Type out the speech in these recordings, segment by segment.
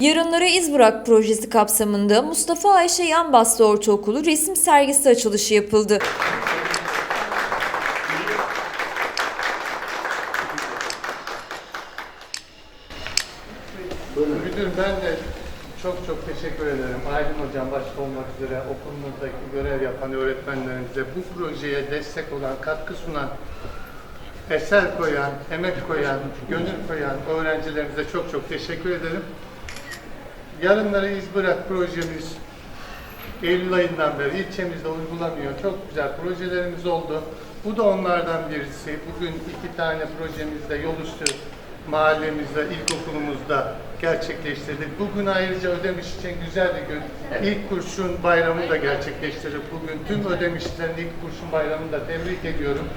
Yarınlara İz Bırak projesi kapsamında Mustafa Ayşe Yanbaslı Ortaokulu resim sergisi açılışı yapıldı. Müdürüm ben de çok çok teşekkür ederim. Aylin Hocam başta olmak üzere okulumuzdaki görev yapan öğretmenlerimize bu projeye destek olan, katkı sunan, eser koyan, emek koyan, gönül koyan öğrencilerimize çok çok teşekkür ederim. Yarınları iz bırak projemiz Eylül ayından beri ilçemizde uygulanıyor. Çok güzel projelerimiz oldu. Bu da onlardan birisi. Bugün iki tane projemizde yol üstü mahallemizde, ilkokulumuzda gerçekleştirdik. Bugün ayrıca Ödemiş için güzel bir gün. İlk kurşun bayramını da gerçekleştirdik. Bugün tüm Ödemişlilerin ilk kurşun bayramını da tebrik ediyorum.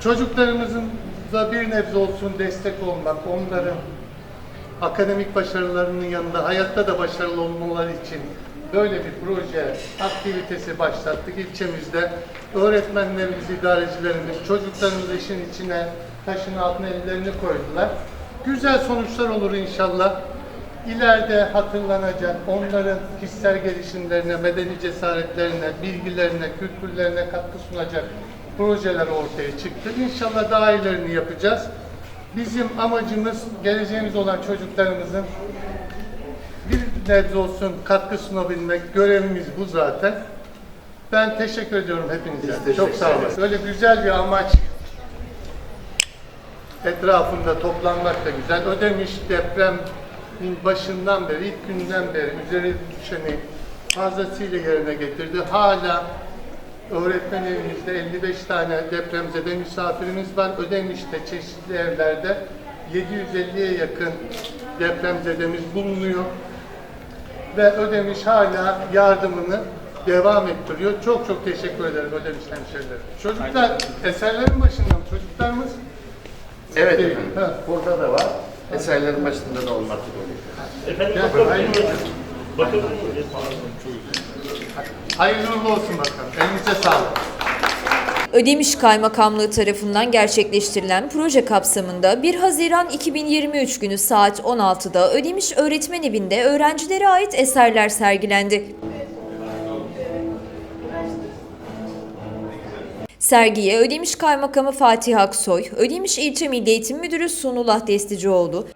Çocuklarımızın da bir nebze olsun destek olmak, onların akademik başarılarının yanında hayatta da başarılı olmaları için böyle bir proje aktivitesi başlattık ilçemizde. Öğretmenlerimiz, idarecilerimiz, çocuklarımız işin içine, taşın altına ellerini koydular. Güzel sonuçlar olur inşallah. İleride hatırlanacak, onların kişisel gelişimlerine, medeni cesaretlerine, bilgilerine, kültürlerine katkı sunacak projeler ortaya çıktı. İnşallah daha ilerini yapacağız. Bizim amacımız geleceğimiz olan çocuklarımızın bir nebze olsun katkı sunabilmek. Görevimiz bu zaten. Ben teşekkür ediyorum hepinize. Çok sağ olun. Böyle güzel bir amaç etrafında toplanmak da güzel. Ödemiş depremin başından beri, ilk günden beri üzeri düşeni fazlasıyla yerine getirdi. Hala öğretmen evimizde 55 tane depremzede misafirimiz var. Ödemiş'te çeşitli evlerde 750'ye yakın depremzedemiz bulunuyor. Ve Ödemiş hala yardımını devam ettiriyor. Çok çok teşekkür ederim Ödemiş hemşehrilerim. Çocuklar eserlerin başında mı? Çocuklarımız Evet Değil. efendim. Ha. Burada da var. Eserlerin başında da olmak üzere. Efendim Hayırlı uğurlu olsun bakalım. Elinize sağlık. Ödemiş Kaymakamlığı tarafından gerçekleştirilen proje kapsamında 1 Haziran 2023 günü saat 16'da Ödemiş Öğretmen Evi'nde öğrencilere ait eserler sergilendi. Sergiye Ödemiş Kaymakamı Fatih Aksoy, Ödemiş İlçe Milli Eğitim Müdürü Sunullah Desticioğlu,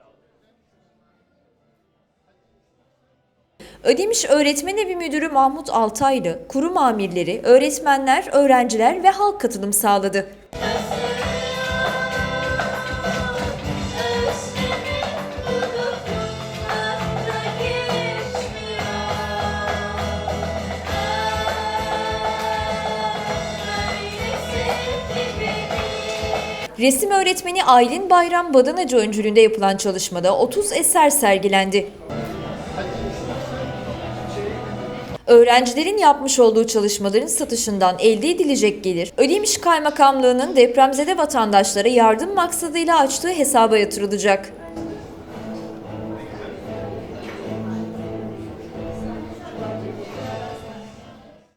Ödemiş Öğretmen Evi Müdürü Mahmut Altaylı, kurum amirleri, öğretmenler, öğrenciler ve halk katılım sağladı. Resim öğretmeni Aylin Bayram Badanacı öncülüğünde yapılan çalışmada 30 eser sergilendi. Öğrencilerin yapmış olduğu çalışmaların satışından elde edilecek gelir, Ödemiş Kaymakamlığı'nın depremzede vatandaşlara yardım maksadıyla açtığı hesaba yatırılacak.